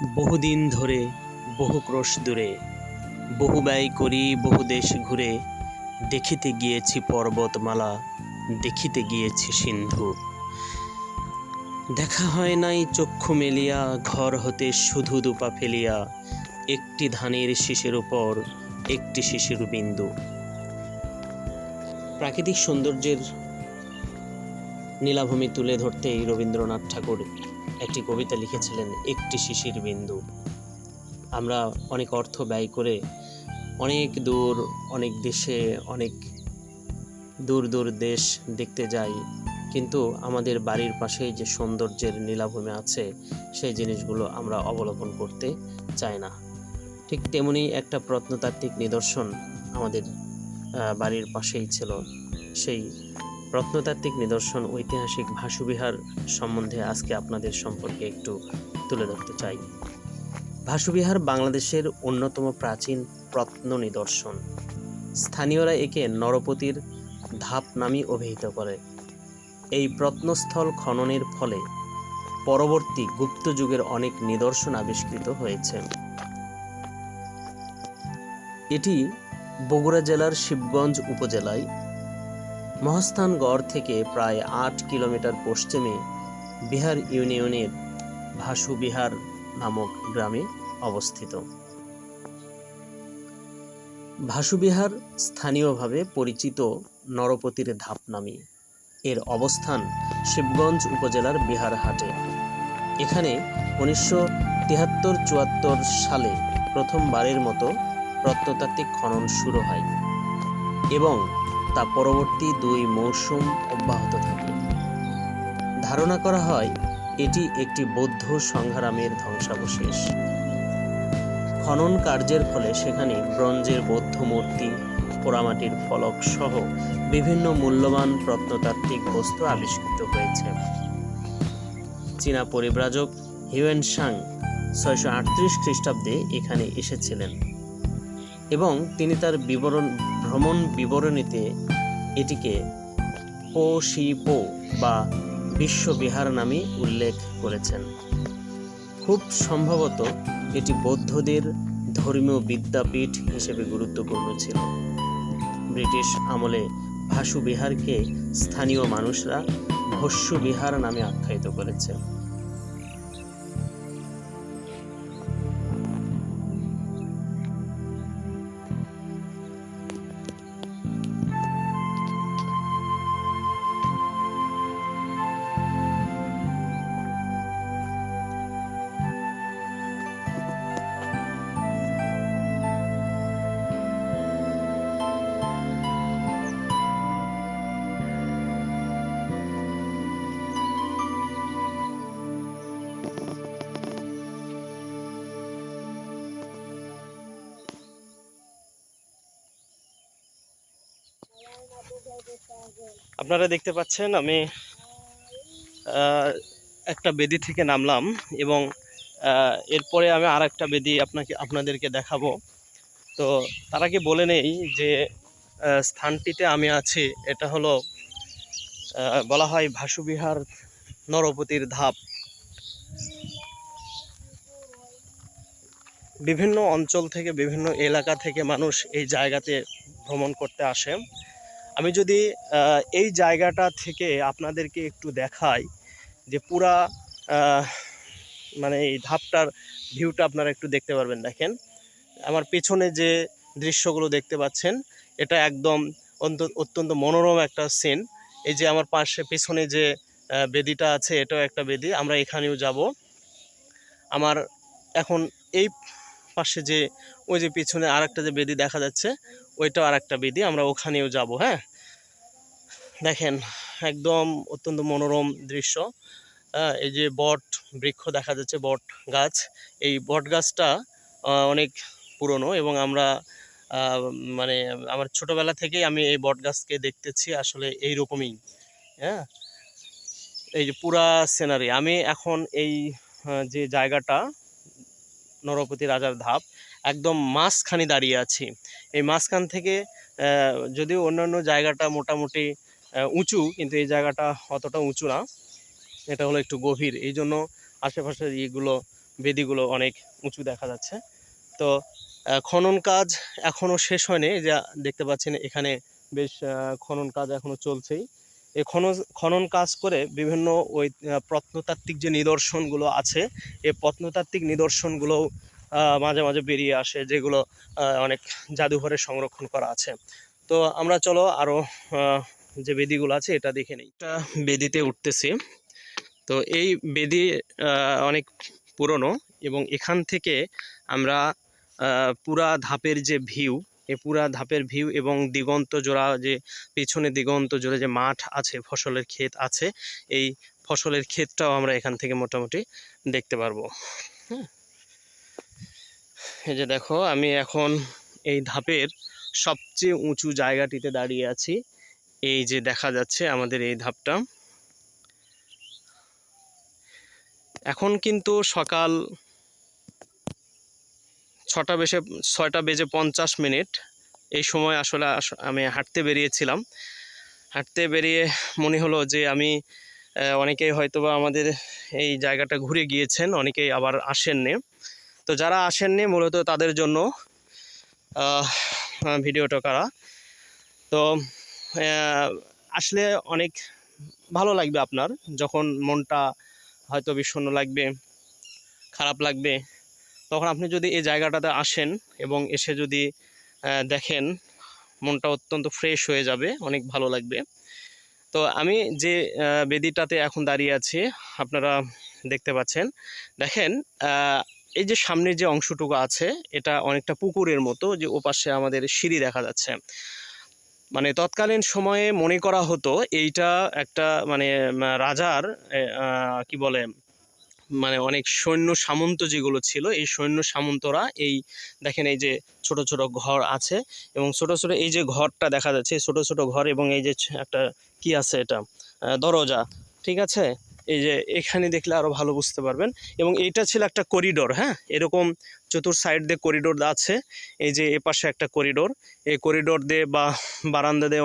বহুদিন ধরে বহু ক্রোশ দূরে, বহু ব্যয় করি বহু দেশ ঘুরে, দেখিতে গিয়েছি পর্বতমালা, দেখিতে গিয়েছি সিন্ধু। দেখা হয় নাই চক্ষু মেলিয়া, ঘর হতে শুধু দুপা ফেলিয়া, একটি ধানের শীষের উপর একটি শিশির বিন্দু। প্রাকৃতিক সৌন্দর্যের নীলাভূমি তুলে ধরতেই রবীন্দ্রনাথ ঠাকুর একটি কবিতা লিখেছিলেন একটি শিশির বিন্দু। আমরা অনেক অর্থ ব্যয় করে অনেক দূর, অনেক দেশে, অনেক দূর দূর দেশ দেখতে যাই। কিন্তু আমাদের বাড়ির পাশেই যে সৌন্দর্যের নীলাভূমি আছে, সেই জিনিসগুলো আমরা অবলোকন করতে চাই না। ঠিক তেমনি একটা প্রত্নতাত্ত্বিক নিদর্শন আমাদের বাড়ির পাশেই ছিল। সেই প্রত্নতাত্ত্বিক নিদর্শন, ঐতিহাসিক ভাসুবিহার সম্বন্ধে আজকে আপনাদের সম্পর্কে একটু তুলে ধরতে চাই। ভাসুবিহার বাংলাদেশের অন্যতম প্রাচীন প্রত্ন নিদর্শন। স্থানীয়রা একে নরপতির ধাপ নামে অভিহিত করে। এই প্রত্নস্থল খননের ফলে পরবর্তী গুপ্ত যুগের অনেক নিদর্শন আবিষ্কৃত হয়েছে। এটি বগুড়া জেলার শিবগঞ্জ উপজেলায় মহাস্থানগড় থেকে প্রায় আট কিলোমিটার পশ্চিমে বিহার ইউনিয়নের ভাসু বিহার নামক গ্রামে অবস্থিত। ভাসুবিহার স্থানীয়ভাবে পরিচিত নরপতির ধাপ নামে। এর অবস্থান শিবগঞ্জ উপজেলার বিহারহাটে এখানে উনিশশো তিয়াত্তর চুয়াত্তর সালে প্রথমবারের মতো প্রত্নতাত্ত্বিক খনন শুরু হয় এবং তা পরবর্তী দুই মৌসুম অব্যাহত থাকে। ধারণা করা হয়, এটি একটি বৌদ্ধ সংগ্রামের ধ্বংসাবশেষ। খনন কার্যের ফলে সেখানে ব্রঞ্জের বৌদ্ধ মূর্তি, পোড়ামাটির ফলক সহ বিভিন্ন মূল্যবান প্রত্নতাত্ত্বিক বস্তু আবিষ্কৃত হয়েছে। চীনা পরিব্রাজক হিউয়েন সাং ছয়শো আটত্রিশ খ্রিস্টাব্দে এখানে এসেছিলেন এবং তিনি তার বিবরণ ভ্রমণ বিবরণীতে এটিকে পো শি পো বা বিশ্ববিহার নামে উল্লেখ করেছেন। খুব সম্ভবত এটি বৌদ্ধদের ধর্মীয় বিদ্যাপীঠ হিসেবে গুরুত্বপূর্ণ ছিল। ব্রিটিশ আমলে ভাসু বিহারকে স্থানীয় মানুষরা ভস্য বিহার নামে আখ্যায়িত করেছে। আপনারা দেখতে পাচ্ছেন, আমি একটা বেদি থেকে নামলাম এবং এরপরে আমি আর একটা বেদি আপনাকে, আপনাদেরকে দেখাবো। তো তার আগে বলে নেই যে স্থানটিতে আমি আছি, এটা হলো বলা হয় ভাসুবিহার নরপতির ধাপ। বিভিন্ন অঞ্চল থেকে, বিভিন্ন এলাকা থেকে মানুষ এই জায়গাতে ভ্রমণ করতে আসে। আমি যদি এই জায়গাটা থেকে আপনাদেরকে একটু দেখাই, যে পুরা মানে এই ধাপটার ভিউটা আপনারা একটু দেখতে পারবেন, দেখেন। আমার পেছনে যে দৃশ্যগুলো দেখতে পাচ্ছেন, এটা একদম অত্যন্ত মনোরম একটা সিন এই যে আমার পাশে, পেছনে যে বেদিটা আছে, এটাও একটা বেদি, আমরা এখানেও যাব। আমার এখন এই পাশে যে, ওই যে পিছনে আর একটা যে বেদি দেখা যাচ্ছে, ওইটাও আর একটা বেদি, আমরা ওখানেও যাব হ্যাঁ? দেখেন, একদম অত্যন্ত মনোরম দৃশ্য। এই যে বট বৃক্ষ দেখা যাচ্ছে, বট গাছ। এই বট গাছটা অনেক পুরনো এবং আমরা মানে আমার ছোটবেলা থেকেই আমি এই বট গাছকে দেখতেছি আসলে এই রকমই হ্যাঁ? এই যে পুরা সিনারি আমি এখন এই যে জায়গাটা, নরপতি রাজার ধাপ, একদম মাঝখানে দাঁড়িয়ে আছি। এই মাঝখান থেকে যদিও অন্যান্য জায়গাটা মোটামুটি উঁচু কিন্তু এই জায়গাটা অতটা উঁচু না। এটা হলো একটু গভীর। এই জন্য আশেপাশের ইগুলো বেদিগুলো অনেক উঁচু দেখা যাচ্ছে। তো খনন কাজ এখনও শেষ হয়নি। যে দেখতে পাচ্ছেন এখানে বেশ খনন কাজ এখনও চলছেই। এই খনন খনন কাজ করে বিভিন্ন ওই প্রত্নতাত্ত্বিক যে নিদর্শনগুলো আছে এই প্রত্নতাত্ত্বিক নিদর্শনগুলো আহ, মাঝে মাঝে বেরিয়ে আসে যেগুলো অনেক জাদুঘরে সংরক্ষণ করা আছে। তো আমরা চলো আরও যে বেদিগুলো আছে, এটা দেখে নিই। এটা বেদিতে উঠতেছি। তো এই বেদি অনেক পুরনো এবং এখান থেকে আমরা পুরা ধাপের যে ভিউ এ পুরা ধাপের ভিউ এবং দিগন্ত জোড়া যে, পিছনে দিগন্ত জোড়া যে মাঠ আছে, ফসলের ক্ষেত আছে, এই ফসলের ক্ষেতটাও আমরা এখান থেকে মোটামুটি দেখতে পারব। হ্যাঁ এই যে দেখো, আমি এখন এই ধাপের সবচেয়ে উঁচু জায়গাটিতে দাঁড়িয়ে আছি। এই যে দেখা যাচ্ছে আমাদের এই ধাপটা। এখন কিন্তু সকাল ছটা বেজে ছয়টা বেজে পঞ্চাশ মিনিট। এই সময় আসলে আস- আমি হাঁটতে বেরিয়েছিলাম। হাঁটতে বেরিয়ে মনে হলো যে আমি অনেকেই হয়তোবা আমাদের এই জায়গাটা ঘুরে গিয়েছেন, অনেকেই আবার আসেননি। তো যারা আসেননি, মূলত তাদের জন্য ভিডিওটা করা। তো আসলে অনেক ভালো লাগবে আপনার। যখন মনটা হয়তো বিষণ্ণ লাগবে, খারাপ লাগবে, তখন আপনি যদি এই জায়গাটাতে আসেন এবং এসে যদি দেখেন মনটা অত্যন্ত ফ্রেশ হয়ে যাবে, অনেক ভালো লাগবে। তো আমি যে বেদিটাতে এখন দাঁড়িয়ে আছি, আপনারা দেখতে পাচ্ছেন। দেখেন এই যে সামনের যে অংশটুকু আছে, এটা অনেকটা পুকুরের মতো, যে ওপাশে আমাদের সিঁড়ি দেখা যাচ্ছে। মানে তৎকালীন সময়ে মনে করা হতো এইটা একটা মানে রাজার কি বলে মানে অনেক সৈন্য সামন্ত যেগুলো ছিল, এই সৈন্য সামন্তরা এই, দেখেন এই যে ছোট ছোট ঘর আছে এবং ছোট ছোট এই যে ঘরটা দেখা যাচ্ছে, ছোট ছোট ঘর এবং এই যে একটা কি আছে এটা দরজা, ঠিক আছে? এই যে এখানে দেখলে আরও ভালো বুঝতে পারবেন এবং এইটা ছিল একটা করিডোর হ্যাঁ? এরকম চতুর সাইড দিয়ে করিডোর আছে। এই যে এপাশে একটা করিডোর এই করিডোর দিয়ে বা বারান্দা দিয়ে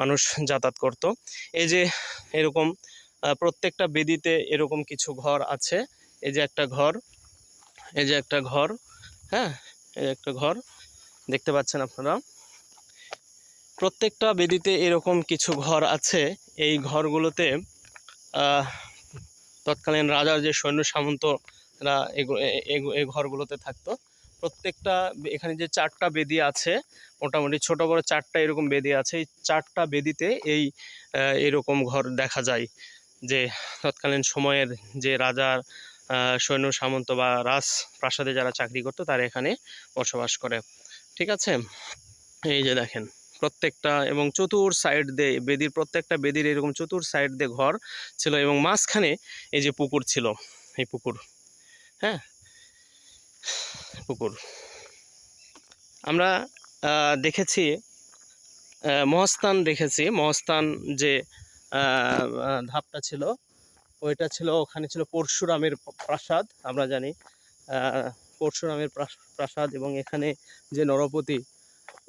মানুষ যাতায়াত করতো। এই যে এরকম প্রত্যেকটা বেদিতে এরকম কিছু ঘর আছে। এই যে একটা ঘর, এই যে একটা ঘর হ্যাঁ? এই একটা ঘর, দেখতে পাচ্ছেন আপনারা? প্রত্যেকটা বেদিতে এরকম কিছু ঘর আছে। এই ঘরগুলোতে তৎকালীন রাজার যে সৈন্য সামন্তরা এগু- এ- এ- এই ঘরগুলোতে থাকতো। প্রত্যেকটা এখানে যে চারটা বেদি আছে, মোটামুটি ছোট বড় চারটা এরকম বেদি আছে, এই চারটা বেদিতে এই এরকম ঘর দেখা যায় যে তৎকালীন সময়ের যে রাজার সৈন্য সামন্ত বা রাজ প্রাসাদে যারা চাকরি করতো, তারা এখানে বসবাস করে। ঠিক আছে? এই যে দেখেন, প্রত্যেকটা এবং চতুর সাইড দিয়ে বেদির প্রত্যেকটা বেদির এরকম চতুর সাইড দিয়ে ঘর ছিল এবং মাঝখানে এই যে পুকুর ছিল, এই পুকুর। হ্যাঁ? পুকুর। আমরা দেখেছি মহাস্থান দেখেছি। মহাস্থান যে ধাপটা ছিল, ওইটা ছিল, ওখানে ছিল পরশুরামের প্রাসাদ, আমরা জানি। পরশুরামের প্রাসাদ এবং এখানে যে নরপতি,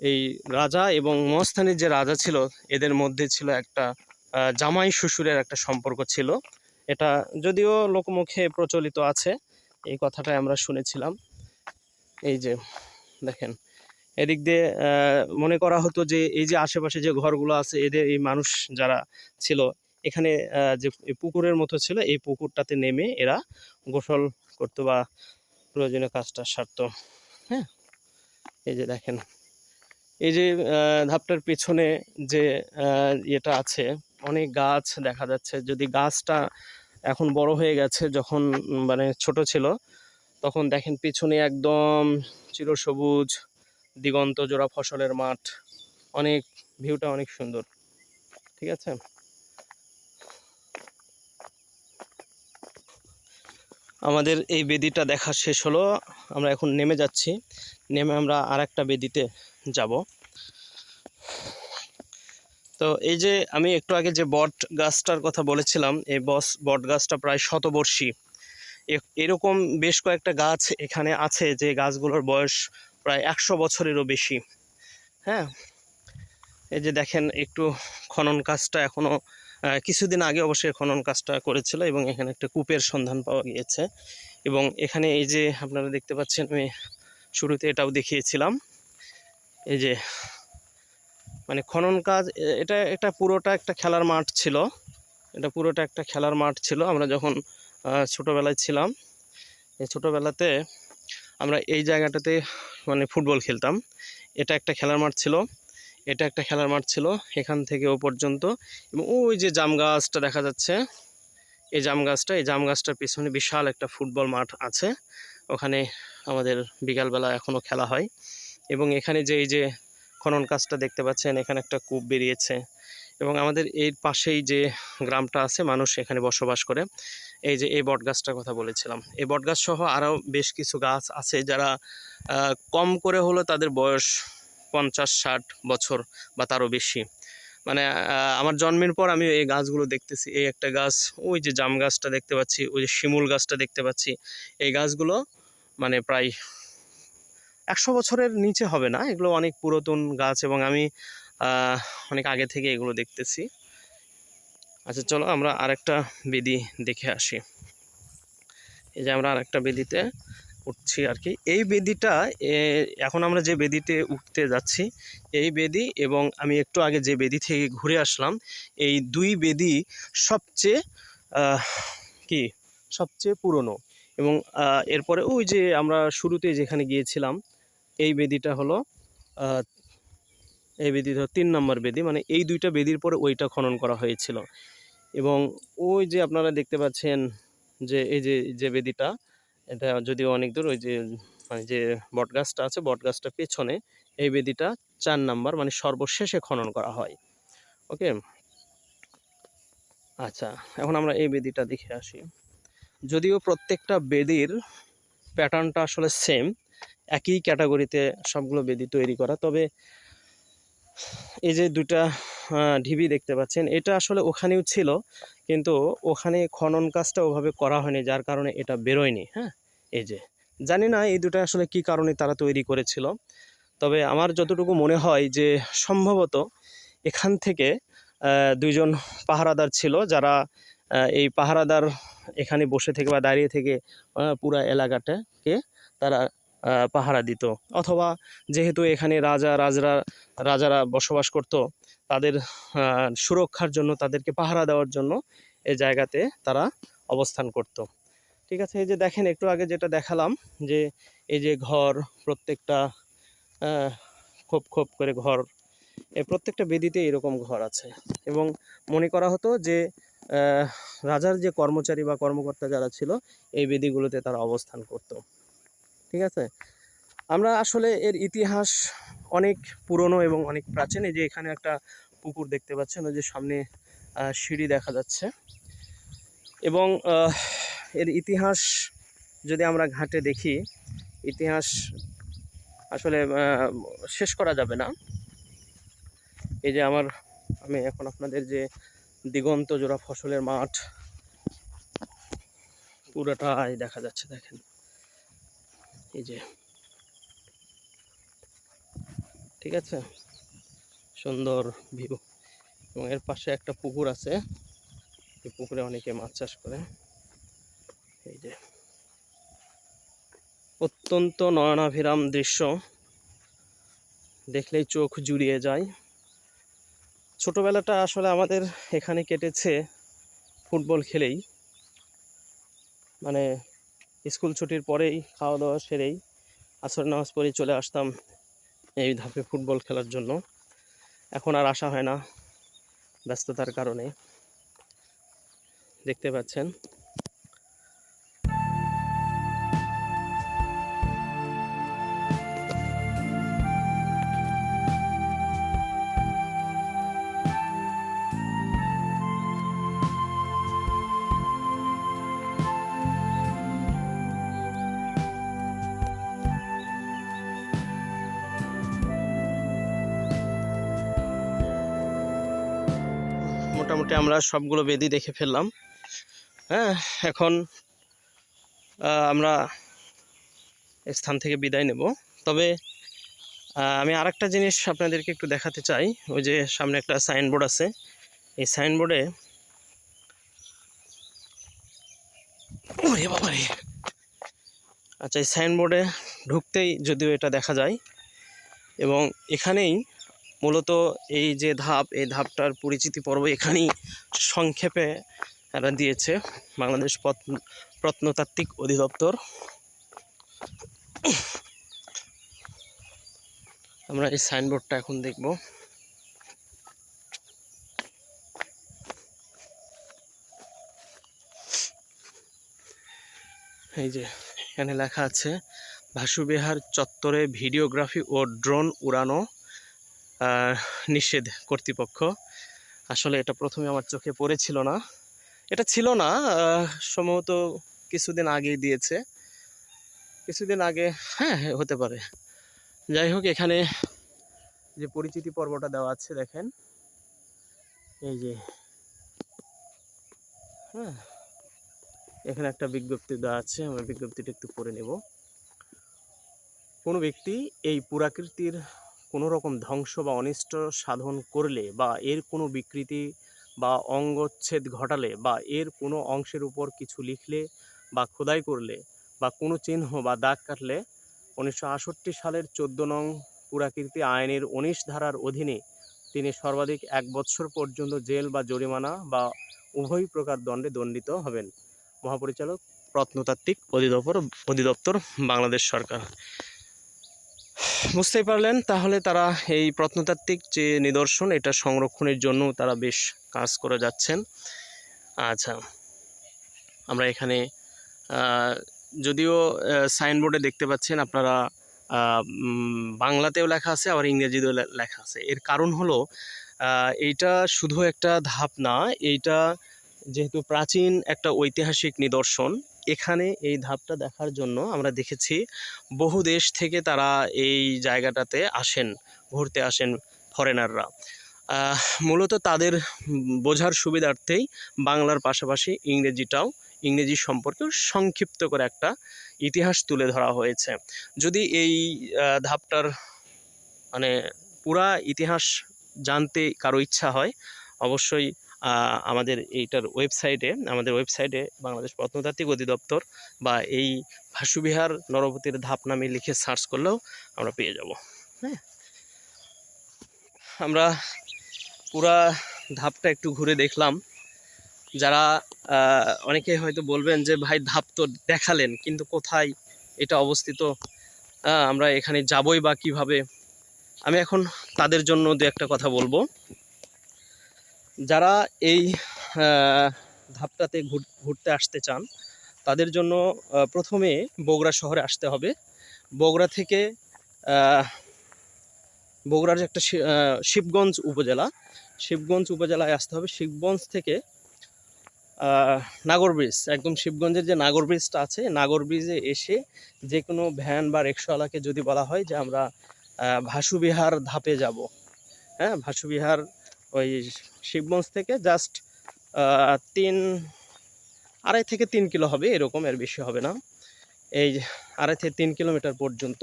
এই রাজা এবং মহাস্থানের যে রাজা ছিল, এদের মধ্যে ছিল একটা জামাই শ্বশুরের একটা সম্পর্ক ছিল। এটা যদিও লোকমুখে প্রচলিত আছে এই কথাটা আমরা শুনেছিলাম। এই যে, দেখেন, এদিক দিয়ে মনে করা হতো যে এই যে আশেপাশে যে ঘরগুলো আছে, এদের এই মানুষ যারা ছিল, এখানে যে পুকুরের মতো ছিল, এই পুকুরটাতে নেমে এরা গোসল করতো বা প্রয়োজনীয় কাজটা সারতো। হ্যাঁ এই যে দেখেন, এই যে ধাপটার পেছনে যে ইয়েটা আছে, অনেক গাছ দেখা যাচ্ছে। যদি গাছটা এখন বড় হয়ে গেছে যখন মানে ছোট ছিল, তখন দেখেন পিছনে একদম চিরসবুজ দিগন্ত জোড়া ফসলের মাঠ, অনেক ভিউটা অনেক সুন্দর, ঠিক আছে? আমাদের এই বেদিটা দেখা শেষ হলো, আমরা এখন নেমে যাচ্ছি, নেমে আমরা আর একটা বেদিতে যাব। তো এই যে আমি একটু আগে যে বট গাছটার কথা বলেছিলাম, এই বস বট গাছটা প্রায় শতবর্ষী। এরকম বেশ কয়েকটা গাছ এখানে আছে যে গাছগুলোর বয়স প্রায় একশো বছরেরও বেশি। হ্যাঁ? এই যে দেখেন একটু খনন কাজটা এখনও কিছুদিন আগে অবশ্যই খনন কাজটা করেছিল এবং এখানে একটা কূপের সন্ধান পাওয়া গিয়েছে। এবং এখানে এই যে আপনারা দেখতে পাচ্ছেন, আমি শুরুতে এটাও দেখিয়েছিলাম। এই যে মানে খনন কাজ এটা একটা পুরোটা একটা খেলার মাঠ ছিল। এটা পুরোটা একটা খেলার মাঠ ছিল। আমরা যখন ছোটোবেলায় ছিলাম, এই ছোটোবেলাতে আমরা এই জায়গাটাতে মানে ফুটবল খেলতাম। এটা একটা খেলার মাঠ ছিল। এটা একটা খেলার মাঠ ছিল এখান থেকে ও পর্যন্ত। এবং ওই যে জাম গাছটা দেখা যাচ্ছে, এই জাম গাছটা, এই জাম গাছটার পিছনে বিশাল একটা ফুটবল মাঠ আছে। ওখানে আমাদের বিকালবেলা এখনও খেলা হয়। এবং এখানে যে, এই যে খনন কাজটা দেখতে পাচ্ছেন, এখানে একটা কূপ বেরিয়েছে এবং আমাদের এর পাশেই যে গ্রামটা আছে, মানুষ এখানে বসবাস করে। এই যে এই বট গাছটার কথা বলেছিলাম। এই বট গাছ সহ আরও বেশ কিছু গাছ আছে যারা কম করে হলো তাদের বয়স পঞ্চাশ, ষাট বছর বা তারও বেশি। মানে আমার জন্মের পর আমি এই গাছগুলো দেখতেছি। এই একটা গাছ, ওই যে জাম গাছটা দেখতে পাচ্ছি, ওই যে শিমুল গাছটা দেখতে পাচ্ছি। এই গাছগুলো মানে প্রায় একশো বছরের নিচে হবে না। এগুলো অনেক পুরাতন গাছ এবং আমি অনেক আগে থেকে এগুলো দেখতেছি। আচ্ছা চলো আমরা আরেকটা বেদি দেখে আসি। এই যে আমরা আরেকটা বেদিতে উঠছি আর কি। এই বেদিটা এখন আমরা যে বেদিতে উঠতে যাচ্ছি, এই বেদি এবং আমি একটু আগে যে বেদি থেকে ঘুরে আসলাম, এই দুই বেদি সবচেয়ে কি, সবচেয়ে পুরনো এবং এরপরে ওই যে আমরা শুরুতে যেখানে গিয়েছিলাম এই বেদিটা হলো এই বেদি তিন নম্বর বেদি মানে এই দুইটা বেদির পরে ওইটা খনন করা হয়েছিল। এবং ওই যে আপনারা দেখতে পাচ্ছেন যে এই যে যে বেদিটা, এটা যদিও অনেক দূর, ওই যে মানে যে বটগাছটা আছে, বটগাছটা পেছনে এই বেদিটা চার নাম্বার মানে সর্বশেষে খনন করা হয়। ওকে? আচ্ছা এখন আমরা এই বেদিটা দেখে আসি। যদিও প্রত্যেকটা বেদির প্যাটার্নটা আসলে সেম একই ক্যাটাগরিতে সবগুলো বেদি তৈরি করা। তবে এই যে দুটা ঢিবি দেখতে পাচ্ছেন, এটা আসলে ওখানেও ছিল, কিন্তু ওখানে খনন কাজটা ওভাবে করা হয়নি, যার কারণে এটা বেরোয়নি হ্যাঁ? এই যে, জানি না এই দুটো আসলে কি কারণে তারা তৈরি করেছিল, তবে আমার যতটুকু মনে হয় যে সম্ভবত এখান থেকে দুইজন পাহারাদার ছিল যারা এই পাহারাদার এখানে বসে থেকে বা দাঁড়িয়ে থেকে পুরা এলাকাটাকে তারা পাহারা দিত। অথবা যেহেতু এখানে রাজা, রাজরা, রাজারা বসবাস করত, তাদের সুরক্ষার জন্য, তাদেরকে পাহারা দেওয়ার জন্য এই জায়গাতে তারা অবস্থান করত। ঠিক আছে, এই যে দেখেন, একটু আগে যেটা দেখালাম যে এই যে ঘর, প্রত্যেকটা খোপ খোপ করে ঘর এই প্রত্যেকটা বেদিতে এরকম ঘর আছে। এবং মনে করা হতো যে রাজার যে কর্মচারী বা কর্মকর্তা যারা ছিল, এই বেদিগুলোতে তারা অবস্থান করত। ঠিক আছে? আমরা আসলে এর ইতিহাস অনেক পুরনো এবং অনেক প্রাচীন। এই যে এখানে একটা পুকুর দেখতে পাচ্ছেন, ওই যে সামনে সিঁড়ি দেখা যাচ্ছে। এবং এর ইতিহাস যদি আমরা ঘাটে দেখি, ইতিহাস আসলে শেষ করা যাবে না। এই যে আমার, আমি এখন আপনাদের যে দিগন্ত জোড়া ফসলের মাঠ, পুরোটাই দেখা যাচ্ছে, দেখেন। এই যে। ঠিক আছে? সুন্দর ভিউ এবং এর পাশে একটা পুকুর আছে। এই পুকুরে অনেকে মাছ চাষ করে। এই যে। অত্যন্ত নয়নাভিরাম দৃশ্য। দেখলেই চোখ জুড়িয়ে যায়। ছোটবেলাটা আসলে আমাদের এখানে কেটেছে ফুটবল খেলেই। মানে স্কুল ছুটির পরেই খাওয়া দাওয়া সেরেই আসর নামাজ পড়ে চলে আসতাম এই ধাপে ফুটবল খেলার জন্য। এখন আর আসা হয় না ব্যস্ততার কারণে। দেখতে পাচ্ছেন আমরা সবগুলো বেদি দেখে ফেললাম। হ্যাঁ এখন আমরা স্থান থেকে বিদায় নেব। তবে আমি আর একটা জিনিস আপনাদেরকে একটু দেখাতে চাই। ওই যে সামনে একটা সাইনবোর্ড আছে। এই সাইনবোর্ডে আচ্ছা এই সাইনবোর্ডে ঢুকতেই যদিও এটা দেখা যায়। এবং এখানেই মূলত এই যে ধাপ, এই ধাপটার পরিচিতি পর্ব এখানেই সংক্ষেপে এরা দিয়েছে বাংলাদেশ প্রত্ন- প্রত্নতাত্ত্বিক অধিদপ্তর। আমরা এই সাইনবোর্ডটা এখন দেখব। এই যে এখানে লেখা আছে, ভাসুবিহার চত্বরে ভিডিওগ্রাফি ও ড্রোন উড়ানো। নিষেধ কর্তৃপক্ষ। আসলে এটা প্রথমে আমার চোখে পড়েছিল না। এটা ছিল না সম্ভবত কিছুদিন আগেই দিয়েছে। কিছুদিন আগে হ্যাঁ হতে পারে। যাই হোক, এখানে যে পরিচিতি পর্বটা দেওয়া আছে, দেখেন। এই যে হ্যাঁ এখানে একটা বিজ্ঞপ্তি দেওয়া আছে, আমরা বিজ্ঞপ্তিটা একটু পড়ে নেব। কোনো ব্যক্তি এই পুরাকৃতির কোনো রকম ধ্বংস বা অনিষ্ট সাধন করলে বা এর কোনো বিকৃতি বা অঙ্গচ্ছেদ ঘটালে বা এর কোনো অংশের উপর কিছু লিখলে বা খোদাই করলে বা কোনো চিহ্ন বা দাগ কাটলে উনিশশো আটষট্টি সালের চোদ্দ নং পুরাকীর্তি আইনের উনিশ ধারার অধীনে তিনি সর্বাধিক এক বৎসর পর্যন্ত জেল বা জরিমানা বা উভয় প্রকার দণ্ডে দণ্ডিত হবেন। মহাপরিচালক, প্রত্নতাত্ত্বিক অধিদপ্তর অধিদপ্তর, বাংলাদেশ সরকার। বুঝতেই পারলেন, তাহলে তারা এই প্রত্নতাত্ত্বিক যে নিদর্শন, এটা সংরক্ষণের জন্য তারা বেশ কাজ করে যাচ্ছেন। আচ্ছা আমরা এখানে যদিও সাইনবোর্ডে দেখতে পাচ্ছেন আপনারা বাংলাতেও লেখা আছে, আবার ইংরেজিতেও লেখা আছে। এর কারণ হলো এইটা শুধু একটা ধাপ না, এইটা যেহেতু প্রাচীন একটা ঐতিহাসিক নিদর্শন এখানে এই ধাপটা দেখার জন্য আমরা দেখেছি বহু দেশ থেকে তারা এই জায়গাটাতে আসেন, ঘুরতে আসেন ফরেনাররা মূলত তাদের বোঝার সুবিধার্থেই বাংলার পাশাপাশি ইংরেজিটাও, ইংরেজি সম্পর্কে সংক্ষিপ্ত করে একটা ইতিহাস তুলে ধরা হয়েছে। যদি এই ধাপটার মানে পুরা ইতিহাস জানতে কারও ইচ্ছা হয়, অবশ্যই আমাদের এইটার ওয়েবসাইটে আমাদের ওয়েবসাইটে বাংলাদেশ প্রত্নতাত্ত্বিক অধিদপ্তর বা এই ভাসুবিহার নরপতির ধাপ নামে লিখে সার্চ করলেও আমরা পেয়ে যাব। হ্যাঁ? আমরা পুরা ধাপটা একটু ঘুরে দেখলাম। যারা অনেকে হয়তো বলবেন যে, ভাই, ধাপ তো দেখালেন, কিন্তু কোথায় এটা অবস্থিত? আমরা এখানে যাবই বা কীভাবে? আমি এখন তাদের জন্য দু একটা কথা বলব। যারা এই ধাপটাতে ঘুরতে আসতে চান, তাদের জন্য প্রথমে বগুড়া শহরে আসতে হবে। বগুড়া থেকে বগুড়ার একটা শিবগঞ্জ উপজেলা, শিবগঞ্জ উপজেলায় আসতে হবে। শিবগঞ্জ থেকে নাগর ব্রিজ, একদম শিবগঞ্জের যে নাগর ব্রিজটা আছে, নাগর ব্রিজে এসে যে কোনো ভ্যান বা রিক্সাওয়ালাকে যদি বলা হয় যে আমরা ভাসুবিহার ধাপে যাব। হ্যাঁ ভাসুবিহার ওই শিবগঞ্জ থেকে জাস্ট তিন, আড়াই থেকে তিন কিলো হবে, এরকম এর বেশি হবে না। এই আড়াই থেকে তিন কিলোমিটার পর্যন্ত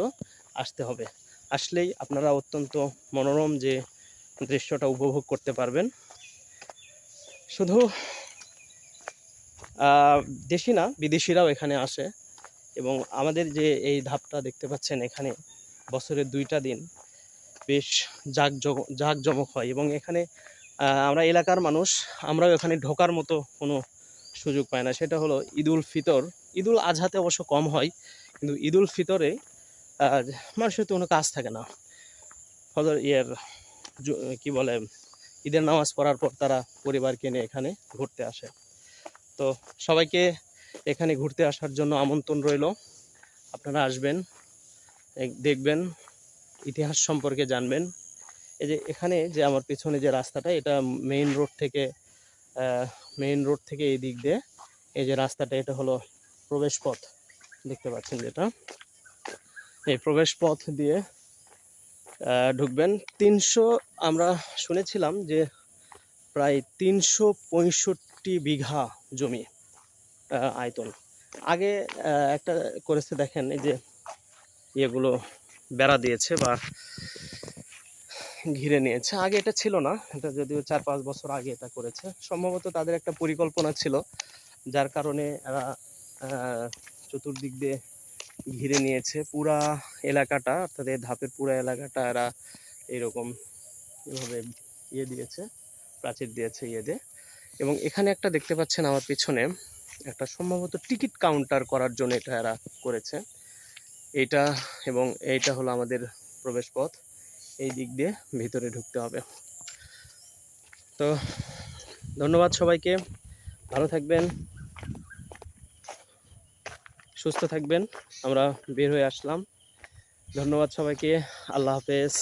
আসতে হবে। আসলেই আপনারা অত্যন্ত মনোরম যে দৃশ্যটা উপভোগ করতে পারবেন। শুধু দেশি না, বিদেশিরাও এখানে আসে। এবং আমাদের যে এই ধাপটা দেখতে পাচ্ছেন এখানে বছরের দুইটা দিন বেশ জাঁকজম, জাঁকজমক হয়। এবং এখানে আমরা এলাকার মানুষ, আমরাও এখানে ঢোকার মতো কোনো সুযোগ পাই না। সেটা হলো ঈদুল ফিতর। ঈদুল আজহাতে অবশ্য কম হয়, কিন্তু ঈদুল ফিতরে মানুষের তো কোনো কাজ থাকে না। ফজর ইয়ের কি বলে, ঈদের নামাজ পড়ার পর তারা পরিবারকে নিয়ে এখানে ঘুরতে আসে। তো সবাইকে এখানে ঘুরতে আসার জন্য আমন্ত্রণ রইল। আপনারা আসবেন দেখবেন, ইতিহাস সম্পর্কে জানবেন। এই যে এখানে যে আমার পিছনে যে রাস্তাটা, এটা মেইন রোড থেকে মেইন রোড থেকে এই দিক দিয়ে এই যে রাস্তাটা, এটা হলো প্রবেশ পথ দেখতে পাচ্ছেন যেটা? এই প্রবেশ পথ দিয়ে ঢুকবেন। তিনশো, আমরা শুনেছিলাম যে প্রায় তিনশো পঁয়ষট্টি বিঘা জমি আয়তন। আগে একটা করেছে দেখেন, এই যে ইয়েগুলো বেড়া দিয়েছে বা ঘিরে নিয়েছে। আগে এটা ছিল না, এটা যদিও চার পাঁচ বছর আগে এটা করেছে। সম্ভবত তাদের একটা পরিকল্পনা ছিল, যার কারণে এরা চতুর্দিক দিয়ে ঘিরে নিয়েছে। পুরা এলাকাটা, অর্থাৎ এই ধাপের পুরা এলাকাটা এরা এরকম এভাবে ইয়ে দিয়েছে, প্রাচীর দিয়েছে ইয়ে দিয়ে। এবং এখানে একটা দেখতে পাচ্ছেন আমার পিছনে, একটা সম্ভবত টিকিট কাউন্টার করার জন্য এটা এরা করেছে। এইটা এবং এইটা হলো আমাদের প্রবেশ পথ এই দিক দিয়ে ভিতরে ঢুকতে হবে। তো ধন্যবাদ সবাইকে। ভালো থাকবেন। সুস্থ থাকবেন। আমরা বের হয়ে আসলাম। ধন্যবাদ সবাইকে। আল্লাহ হাফেজ।